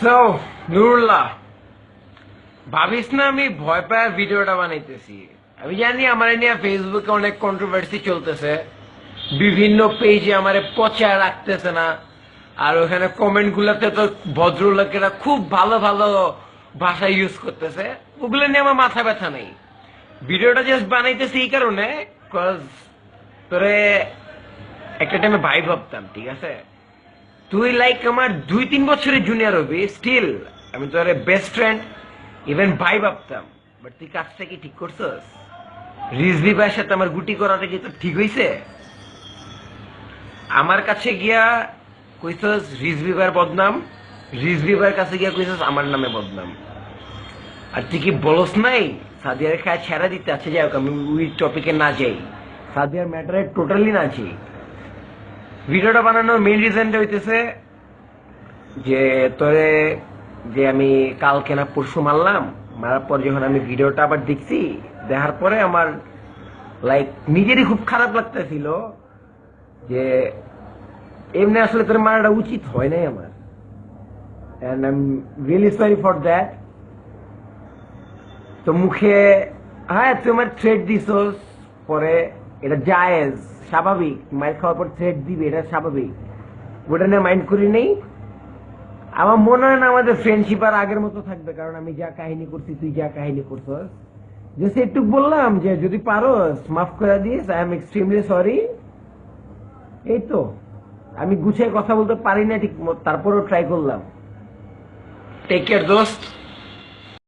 So Nurullah ভাবিস না আমি ভয় পায় ভিডিওটা বানাইতেছি? আমি জানি আমার নিয়ে ফেসবুকে অনেক কন্ট্রোভার্সি চলতেছে। বিভিন্ন পেজে আমারে পচা রাখতেছে না। আর ওখানে কমেন্ট গুলাতে তো ভদ্রলোকেরা খুব ভালো ভালো ভাষা ইউজ করতেছে। ওগুলো নিয়ে আমার মাথা ব্যথা নেই। ভিডিওটা জাস্ট বানাইতেছি এই কারণে তোরে একটা টাইমে ভাই ভাবতাম, ঠিক আছে? তুই লাইক আমার দুই তিন বছরের জুনিয়র হবি স্টিল আমি তোর বেস্ট ফ্রেন্ড ইভেন ভাই ভাবতাম। বাট তুই কাজটা কি ঠিক করছস? রিজভি ভাইয়ের সাথে আমার গুটি করাটা কি তোর ঠিক হইছে? আমার কাছে গিয়া কইছস রিজভি ভাইয়ের বদনাম রিজভি ভাইয়ের কাছে গিয়া কইছস আমার নামে বদনাম। আর তুই কি বলস নাই? সাদিয়ার খায় ছেড়া দিতে আছে, যাই হোক, আমি ওই টপিকে না যাই। সাদিয়ার ম্যাটারে টোটালি না যাই। ভিডিওটা বানানোর মেইন রিজনটা হইতেছে যে তোরে যে আমি কালকে না পরশু মারলাম, মারার পর যখন আমি ভিডিওটা আবার দেখছি, দেখার পরে আমার লাইক নিজেরই খুব খারাপ লাগতেছিল যে এমনি আসলে তোর মারাটা উচিত হয় নাই আমার। And I really sorry for that তো মুখে হ্যাঁ তুই আমার থ্রেড দিছস। পরে এটা জায়েজ। স্বাভাবিক মাইর খাওয়ার পর থ্রেড দিবে, এটা স্বাভাবিক। ওটা নিয়ে মাইন্ড করি নেই। আমার মনে হয় না আমাদের ফ্রেন্ডশিপ আর আগের মতো থাকবে, কারণ আমি যা কাহিনী করছি, তুই যা কাহিনী করছস। যে একটু বললাম যে, যদি পারো মাফ করে this I am extremely sorry এই তো। আমি গুছিয়ে কথা বলতে পারি না ঠিক তারপরেও ট্রাই করলাম। টেক কেয়ার দোস্ত।